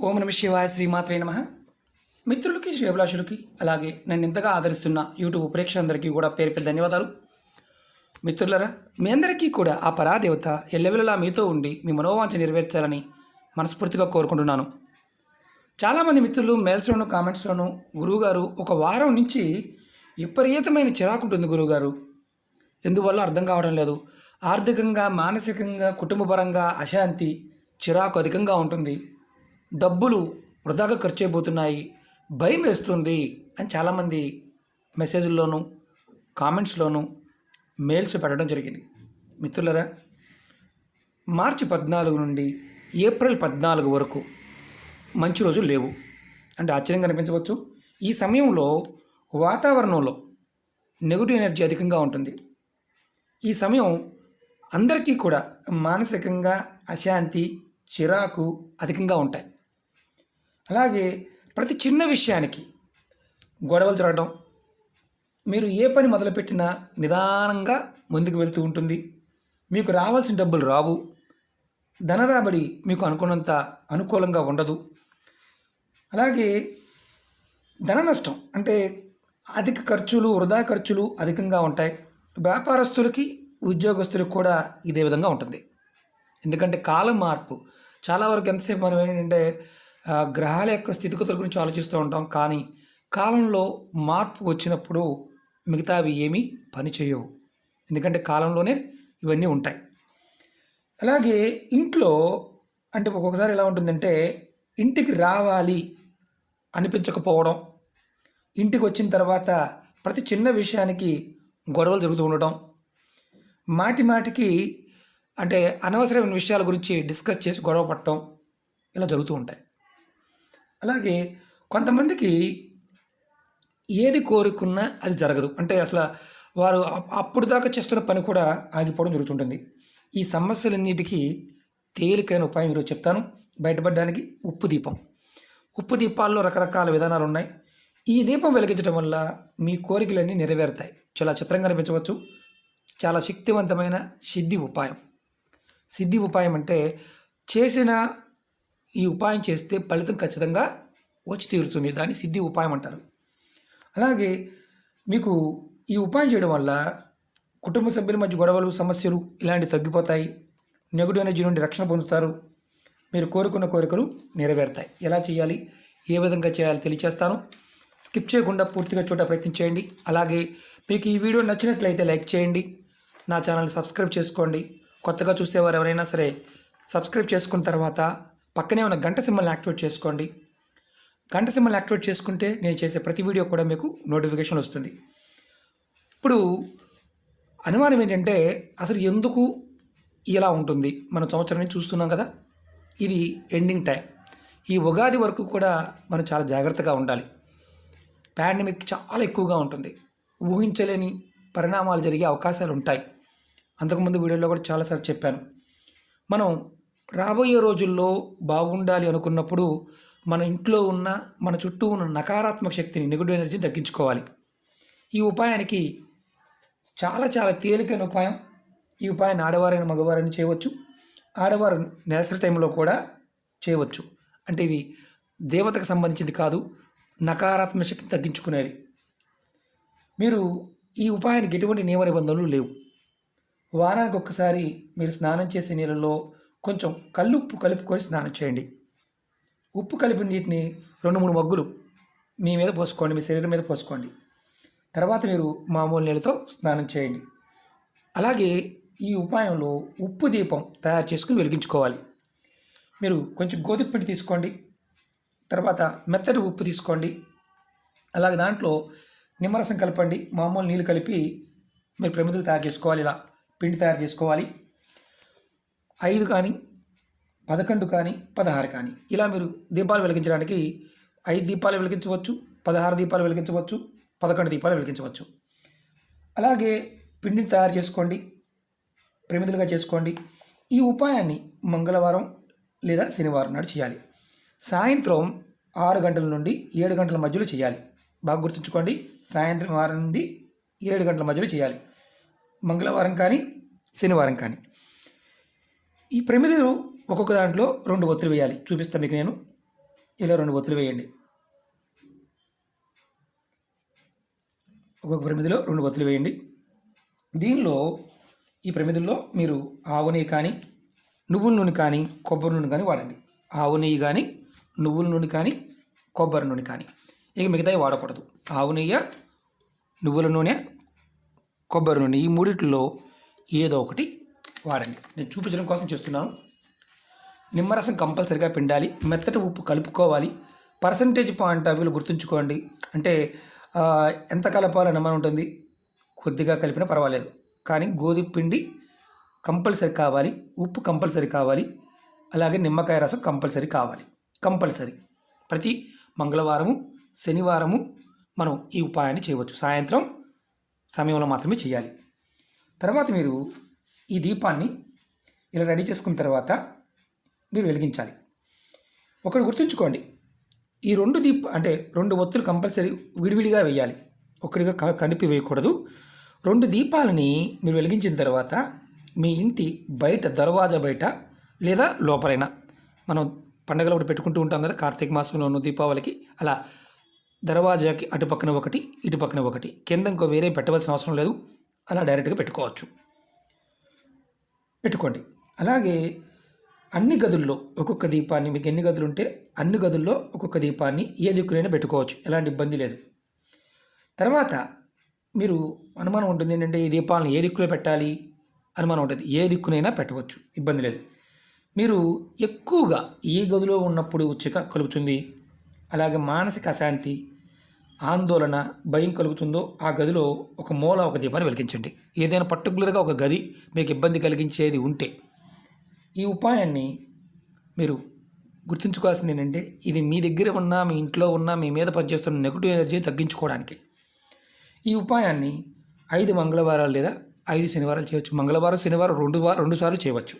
ఓం నమ శివాయ శ్రీమాత్రే నమ. మిత్రులకి శ్రేభిలాషులకి అలాగే నన్ను ఇంతగా ఆదరిస్తున్న యూట్యూబ్ ప్రేక్షకులందరికీ కూడా పేరు పేరు ధన్యవాదాలు. మిత్రులరా మీ అందరికీ కూడా ఆ పరాదేవత ఎల్లవెల్లలా మీతో ఉండి మీ మనోవాంఛ నెరవేర్చాలని మనస్ఫూర్తిగా కోరుకుంటున్నాను. చాలామంది మిత్రులు మెయిల్స్లోను కామెంట్స్లోను గురువుగారు ఒక వారం నుంచి విపరీతమైన చిరాకు ఉంటుంది గురువుగారు. ఎందువల్ల అర్థం కావడం లేదు. ఆర్థికంగా మానసికంగా కుటుంబపరంగా అశాంతి చిరాకు అధికంగా ఉంటుంది. డబ్బులు వృధాగా ఖర్చు అయిపోతున్నాయి భయం వేస్తుంది అని చాలామంది మెసేజ్ల్లోనూ కామెంట్స్లోనూ మెయిల్స్ పెట్టడం జరిగింది. మిత్రులరా మార్చి పద్నాలుగు నుండి ఏప్రిల్ పద్నాలుగు వరకు మంచి రోజులు లేవు. అంటే ఆశ్చర్యంగా అనిపించవచ్చు. ఈ సమయంలో వాతావరణంలో నెగిటివ్ ఎనర్జీ అధికంగా ఉంటుంది. ఈ సమయం అందరికీ కూడా మానసికంగా అశాంతి చిరాకు అధికంగా ఉంటాయి. అలాగే ప్రతి చిన్న విషయానికి గొడవలు జరగడం మీరు ఏ పని మొదలుపెట్టినా నిదానంగా ముందుకు వెళ్తూ ఉంటుంది. మీకు రావాల్సిన డబ్బులు రావు. ధన రాబడి మీకు అనుకున్నంత అనుకూలంగా ఉండదు. అలాగే ధన నష్టం అంటే అధిక ఖర్చులు వృధా ఖర్చులు అధికంగా ఉంటాయి. వ్యాపారస్తులకి ఉద్యోగస్తులకు కూడా ఇదే విధంగా ఉంటుంది. ఎందుకంటే కాలం మార్పు. చాలా వరకు ఎంతసేపు మనం ఏంటంటే గ్రహాల యొక్క స్థితిగతుల గురించి ఆలోచిస్తూ ఉంటాం. కానీ కాలంలో మార్పు వచ్చినప్పుడు మిగతావి ఏమీ పని చేయవు. ఎందుకంటే కాలంలోనే ఇవన్నీ ఉంటాయి. అలాగే ఇంట్లో అంటే ఒక్కొక్కసారి ఎలా ఉంటుందంటే ఇంటికి రావాలి అనిపించకపోవడం ఇంటికి వచ్చిన తర్వాత ప్రతి చిన్న విషయానికి గొడవలు జరుగుతూ ఉండటం మాటి మాటికి అంటే అనవసరమైన విషయాల గురించి డిస్కస్ చేసి గొడవ పడటం ఇలా జరుగుతూ ఉంటాయి. అలాగే కొంతమందికి ఏది కోరుకున్నా అది జరగదు. అంటే అసలు వారు అప్పుడు దాకా చేస్తున్న పని కూడా ఆగిపోవడం జరుగుతుంటుంది. ఈ సమస్యలన్నిటికీ తేలికైన ఉపాయం ఈరోజు చెప్తాను. బయటపడడానికి ఉప్పు దీపం. ఉప్పు దీపాల్లో రకరకాల విధానాలు ఉన్నాయి. ఈ దీపం వెలిగించడం వల్ల మీ కోరికలన్నీ నెరవేరుతాయి. చాలా చిత్రంగా అనిపించవచ్చు. చాలా శక్తివంతమైన సిద్ధి ఉపాయం. సిద్ధి ఉపాయం అంటే చేసిన ఈ ఉపాయం చేస్తే ఫలితం ఖచ్చితంగా వచ్చి తీరుతుంది. దాన్ని సిద్ధి ఉపాయం అంటారు. అలాగే మీకు ఈ ఉపాయం చేయడం వల్ల కుటుంబ సభ్యుల మధ్య గొడవలు సమస్యలు ఇలాంటివి తగ్గిపోతాయి. నెగటివ్ ఎనర్జీ నుండి రక్షణ పొందుతారు. మీరు కోరుకున్న కోరికలు నెరవేరుతాయి. ఎలా చేయాలి? ఏ విధంగా చేయాలి తెలియచేస్తాను. స్కిప్ చేయకుండా పూర్తిగా చూడ ప్రయత్నం చేయండి. అలాగే మీకు ఈ వీడియో నచ్చినట్లయితే లైక్ చేయండి. నా ఛానల్ సబ్స్క్రైబ్ చేసుకోండి. కొత్తగా చూసేవారు ఎవరైనా సరే సబ్స్క్రైబ్ చేసుకున్న తర్వాత పక్కనే ఉన్న గంట సింబల్ని యాక్టివేట్ చేసుకోండి. గంట సింబల్ యాక్టివేట్ చేసుకుంటే నేను చేసే ప్రతి వీడియో కూడా మీకు నోటిఫికేషన్ వస్తుంది. ఇప్పుడు అనుమానం ఏంటంటే అసలు ఎందుకు ఇలా ఉంటుంది? మన సంవత్సరం నుంచి చూస్తున్నాం కదా. ఇది ఎండింగ్ టైం. ఈ ఉగాది వరకు కూడా మనం చాలా జాగ్రత్తగా ఉండాలి. పాండమిక్ చాలా ఎక్కువగా ఉంటుంది. ఊహించలేని పరిణామాలు జరిగే అవకాశాలు ఉంటాయి. అంతకుముందు వీడియోలో కూడా చాలాసార్లు చెప్పాను. మనం రాబోయే రోజుల్లో బాగుండాలి అనుకున్నప్పుడు మన ఇంట్లో ఉన్న మన చుట్టూ ఉన్న నకారాత్మక శక్తిని నెగిటివ్ ఎనర్జీని తగ్గించుకోవాలి. ఈ ఉపాయానికి చాలా చాలా తేలికైన ఉపాయం. ఈ ఉపాయాన్ని ఆడవారైన మగవారైనా చేయవచ్చు. ఆడవారు నెలసరి టైంలో కూడా చేయవచ్చు. అంటే ఇది దేవతకు సంబంధించింది కాదు నకారాత్మక శక్తిని తగ్గించుకునేది. మీరు ఈ ఉపాయానికి ఎటువంటి నియమ నిబంధనలు లేవు. వారానికి ఒక్కసారి మీరు స్నానం చేసే నీళ్ళలో కొంచెం కళ్ళు ఉప్పు కలుపుకొని స్నానం చేయండి. ఉప్పు కలిపిన నీటిని రెండు మూడు మగ్గులు మీ మీద పోసుకోండి మీ శరీరం మీద పోసుకోండి. తర్వాత మీరు మామూలు నీళ్ళతో స్నానం చేయండి. అలాగే ఈ ఉపాయంలో ఉప్పు దీపం తయారు చేసుకుని వెలిగించుకోవాలి. మీరు కొంచెం గోధుమ పిండి తీసుకోండి. తర్వాత మెత్తటి ఉప్పు తీసుకోండి. అలాగే దాంట్లో నిమ్మరసం కలపండి. మామూలు నీళ్ళు కలిపి మీరు ప్రమిదలు తయారు చేసుకోవాలి ఇలా. పిండి తయారు చేసుకోవాలి. ఐదు కానీ పదకొండు కానీ పదహారు కానీ. ఇలా మీరు దీపాలు వెలిగించడానికి ఐదు దీపాలు వెలిగించవచ్చు పదహారు దీపాలు వెలిగించవచ్చు పదకొండు దీపాలు వెలిగించవచ్చు. అలాగే పిండిని తయారు చేసుకోండి ప్రమిదలుగా చేసుకోండి. ఈ ఉపాయాన్ని మంగళవారం లేదా శనివారం నాడు చేయాలి. సాయంత్రం ఆరు గంటల నుండి ఏడు గంటల మధ్యలో చేయాలి. బాగా గుర్తుంచుకోండి సాయంత్రం వారం నుండి ఏడు గంటల మధ్యలో చేయాలి. మంగళవారం కానీ శనివారం కానీ. ఈ ప్రమిదలు ఒక్కొక్క దాంట్లో రెండు ఒత్తులు వేయాలి. చూపిస్తాను మీకు నేను. ఇలా రెండు ఒత్తులు వేయండి. ఒక్కొక్క ప్రమిదిలో రెండు ఒత్తులు వేయండి. దీనిలో ఈ ప్రమిదుల్లో మీరు ఆవు నెయ్యి కానీ నువ్వుల నూనె కానీ కొబ్బరి నూనె కానీ వాడండి. ఆవు నెయ్యి కానీ నువ్వుల నూనె కానీ కొబ్బరి నూనె కానీ. ఇక మిగతావి వాడకూడదు. ఆవు నెయ్యి నువ్వుల నూనె కొబ్బరి నూనె. ఈ మూడిట్లో ఏదో ఒకటి వాడండి. నేను చూపించడం కోసం చేస్తున్నాను. నిమ్మరసం కంపల్సరిగా పిండాలి. మెత్తటి ఉప్పు కలుపుకోవాలి. పర్సంటేజ్ పాయింట్ ఆఫ్ వ్యూలో గుర్తుంచుకోండి. అంటే ఎంత కలపాలని మనం ఉంటుంది. కొద్దిగా కలిపినా పర్వాలేదు. కానీ గోధుమ పిండి కంపల్సరీ కావాలి. ఉప్పు కంపల్సరీ కావాలి. అలాగే నిమ్మకాయ రసం కంపల్సరీ కావాలి. కంపల్సరీ. ప్రతి మంగళవారము శనివారము మనం ఈ ఉపాయాన్ని చేయవచ్చు. సాయంత్రం సమయంలో మాత్రమే చేయాలి. తర్వాత మీరు ఈ దీపాన్ని ఇలా రెడీ చేసుకున్న తర్వాత మీరు వెలిగించాలి. ఒకటి గుర్తుంచుకోండి. ఈ రెండు దీప అంటే రెండు ఒత్తులు కంపల్సరీ విడివిడిగా వేయాలి. ఒకటిగా క- కనిపి వేయకూడదు. రెండు దీపాలని మీరు వెలిగించిన తర్వాత మీ ఇంటి బయట దర్వాజా బయట లేదా లోపలైనా మనం పండగలప్పుడు పెట్టుకుంటూ ఉంటాం కదా కార్తీక మాసంలోను దీపావళికి అలా దర్వాజాకి అటు పక్కన ఒకటి ఇటు పక్కన ఒకటి కింద ఇంకో వేరే పెట్టవలసిన అవసరం లేదు. అలా డైరెక్ట్గా పెట్టుకోవచ్చు. పెట్టుకోండి. అలాగే అన్ని గదుల్లో ఒక్కొక్క దీపాన్ని మీకు ఎన్ని గదులు ఉంటే అన్ని గదుల్లో ఒక్కొక్క దీపాన్ని ఏ దిక్కునైనా పెట్టుకోవచ్చు. ఎలాంటి ఇబ్బంది లేదు. తర్వాత మీరు అనుమానం ఉంటుంది ఏంటంటే ఈ దీపాలను ఏ దిక్కులో పెట్టాలి? అనుమానం ఉంటుంది. ఏ దిక్కునైనా పెట్టవచ్చు. ఇబ్బంది లేదు. మీరు ఎక్కువగా ఏ గదిలో ఉన్నప్పుడు చిక కలుగుతుంది? అలాగే మానసిక అశాంతి ఆందోళన భయం కలుగుతుందో ఆ గదిలో ఒక మూల ఒక దీపాన్ని వెలిగించండి. ఏదైనా పర్టికులర్గా ఒక గది మీకు ఇబ్బంది కలిగించేది ఉంటే ఈ ఉపాయాన్ని మీరు గుర్తుంచుకోవాల్సింది ఏంటంటే ఇది మీ దగ్గర ఉన్న మీ ఇంట్లో ఉన్న మీ మీద పనిచేస్తున్న నెగిటివ్ ఎనర్జీ తగ్గించుకోవడానికి. ఈ ఉపాయాన్ని ఐదు మంగళవారాలు లేదా ఐదు శనివారాలు చేయవచ్చు. మంగళవారం శనివారం రెండు వారం రెండు సార్లు చేయవచ్చు.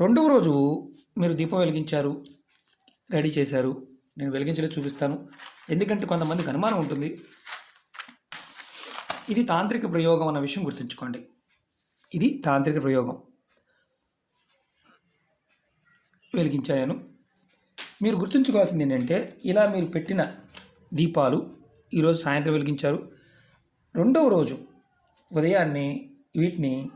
రెండవ రోజు మీరు దీపం వెలిగించారు రెడీ చేశారు. నేను వెలిగించలే చూపిస్తాను. ఎందుకంటే కొంతమందికి అనుమానం ఉంటుంది. ఇది తాంత్రిక ప్రయోగం అన్న విషయం గుర్తుంచుకోండి. ఇది తాంత్రిక ప్రయోగం. వెలిగించాను మీరు గుర్తుంచుకోవాల్సింది ఏంటంటే ఇలా మీరు పెట్టిన దీపాలు ఈరోజు సాయంత్రం వెలిగించారు. రెండవ రోజు ఉదయాన్నే వీటిని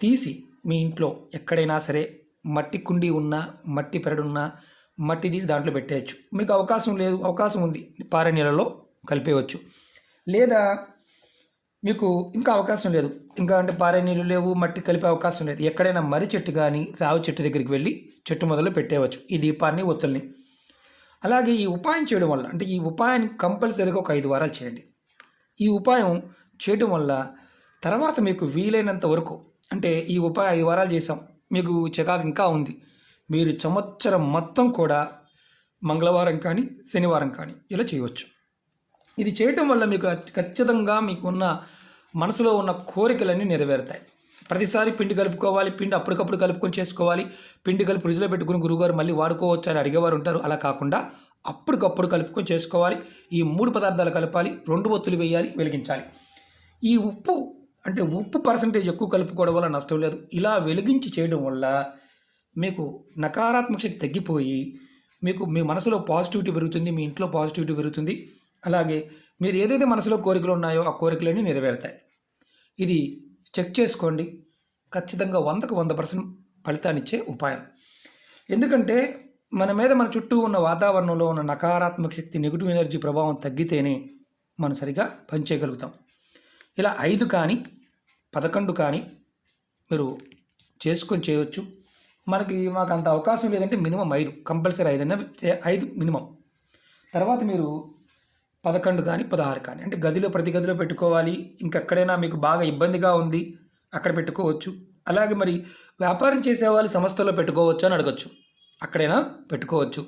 తీసి మీ ఇంట్లో ఎక్కడైనా సరే మట్టి కుండి ఉన్నా మట్టి పెరడున్నా మట్టి తీసి దాంట్లో పెట్టేయచ్చు. మీకు అవకాశం లేదు అవకాశం ఉంది పారే నీళ్ళలో కలిపేయవచ్చు. లేదా మీకు ఇంకా అవకాశం లేదు ఇంకా అంటే పారే నీళ్ళు లేవు మట్టి కలిపే అవకాశం లేదు. ఎక్కడైనా మర్రి చెట్టు కానీ రావి చెట్టు దగ్గరికి వెళ్ళి చెట్టు మొదలు పెట్టేయవచ్చు ఈ దీపాన్ని ఒత్తుల్ని. అలాగే ఈ ఉపాయం చేయడం వల్ల అంటే ఈ ఉపాయాన్ని కంపల్సరీగా ఒక ఐదు వారాలు చేయండి. ఈ ఉపాయం చేయడం వల్ల తర్వాత మీకు వీలైనంత వరకు అంటే ఈ ఉపాయం ఐదు వారాలు చేసాం మీకు చికాకు ఇంకా ఉంది మీరు సంవత్సరం మొత్తం కూడా మంగళవారం కానీ శనివారం కానీ ఇలా చేయవచ్చు. ఇది చేయటం వల్ల మీకు ఖచ్చితంగా మీకున్న మనసులో ఉన్న కోరికలన్నీ నెరవేరుతాయి. ప్రతిసారి పిండి కలుపుకోవాలి పిండి అప్పటికప్పుడు కలుపుకొని చేసుకోవాలి. పిండి కలిపి రుచిలో పెట్టుకుని గురుగారు మళ్ళీ వాడుకోవచ్చు అని అడిగేవారు ఉంటారు. అలా కాకుండా అప్పటికప్పుడు కలుపుకొని చేసుకోవాలి. ఈ మూడు పదార్థాలు కలపాలి రెండు ఒత్తులు వేయాలి వెలిగించాలి. ఈ ఉప్పు అంటే ఉప్పు పర్సంటేజ్ ఎక్కువ కలుపుకోవడం వల్ల నష్టం లేదు. ఇలా వెలిగించి చేయడం వల్ల మీకు నకారాత్మక శక్తి తగ్గిపోయి మీకు మీ మనసులో పాజిటివిటీ పెరుగుతుంది మీ ఇంట్లో పాజిటివిటీ పెరుగుతుంది. అలాగే మీరు ఏదైతే మనసులో కోరికలు ఉన్నాయో ఆ కోరికలన్నీ నెరవేరుతాయి. ఇది చెక్ చేసుకోండి. ఖచ్చితంగా వందకు వంద పర్సెంట్ ఫలితాన్ని ఇచ్చే ఉపాయం. ఎందుకంటే మన మీద మన చుట్టూ ఉన్న వాతావరణంలో ఉన్న నకారాత్మక శక్తి నెగిటివ్ ఎనర్జీ ప్రభావం తగ్గితేనే మనం సరిగా పనిచేయగలుగుతాం ఇలా ఐదు కానీ పదకొండు కానీ మీరు చేసుకొని చేయవచ్చు. మనకి మాకు అంత అవకాశం లేదంటే మినిమం ఐదు కంపల్సరీ ఐదు చే- ఐదు మినిమం. తర్వాత మీరు పదకొండు కానీ పదహారు కానీ అంటే గదిలో ప్రతి గదిలో పెట్టుకోవాలి. ఇంకెక్కడైనా మీకు బాగా ఇబ్బందిగా ఉంది అక్కడ పెట్టుకోవచ్చు. అలాగే మరి వ్యాపారం చేసేవాళ్ళు సంస్థలో పెట్టుకోవచ్చు అని అడగచ్చు. అక్కడైనా పెట్టుకోవచ్చు.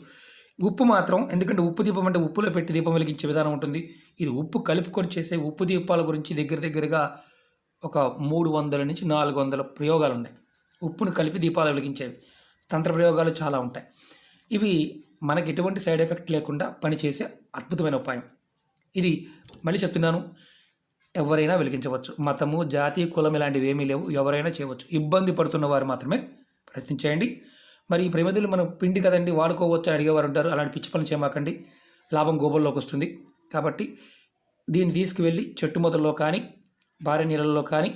ఉప్పు మాత్రం ఎందుకంటే ఉప్పు దీపం అంటే ఉప్పులో పెట్టి దీపం వెలిగించే విధానం ఉంటుంది. ఇది ఉప్పు కలుపుకొని చేసే ఉప్పు దీపాల గురించి దగ్గర దగ్గరగా ఒక మూడు వందల నుంచి నాలుగు వందల ప్రయోగాలు ఉన్నాయి. ఉప్పును కలిపి దీపాలు వెలిగించేవి. తంత్ర ప్రయోగాలు చాలా ఉంటాయి. ఇవి మనకి ఎటువంటి సైడ్ ఎఫెక్ట్ లేకుండా పనిచేసే అద్భుతమైన ఉపాయం. ఇది మళ్ళీ చెప్తున్నాను. ఎవరైనా వెలిగించవచ్చు. మతము జాతి కులం ఇలాంటివి ఏమీ లేవు. ఎవరైనా చేయవచ్చు. ఇబ్బంది పడుతున్న వారు మాత్రమే ప్రయత్నించేయండి మరి ఈ ప్రమిదలు మనం పిండి కదండి వాడుకోవచ్చు అని అడిగేవారు ఉంటారు. అలాంటి పిచ్చి పనులు చేయమాకండి. లాభం గోబల్లోకి వస్తుంది. కాబట్టి దీన్ని తీసుకువెళ్ళి చెట్టు మొదల్లో కానీ భారీ నీళ్ళల్లో కానీ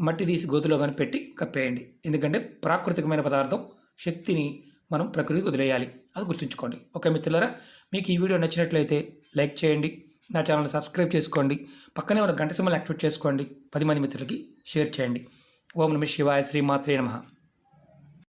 మట్టి తీసి గోతులో కానీ పెట్టి కప్పేయండి. ఎందుకంటే ప్రాకృతికమైన పదార్థం శక్తిని మనం ప్రకృతికి వదిలేయాలి. అది గుర్తుంచుకోండి. ఓకే మిత్రులారా మీకు ఈ వీడియో నచ్చినట్లయితే లైక్ చేయండి. నా ఛానల్ సబ్స్క్రైబ్ చేసుకోండి. పక్కనే ఉన్న గంట సింబల్ యాక్టివేట్ చేసుకోండి. పది మంది మిత్రులకి షేర్ చేయండి. ఓం నమ శివాయ శ్రీ మాత్రే నమః.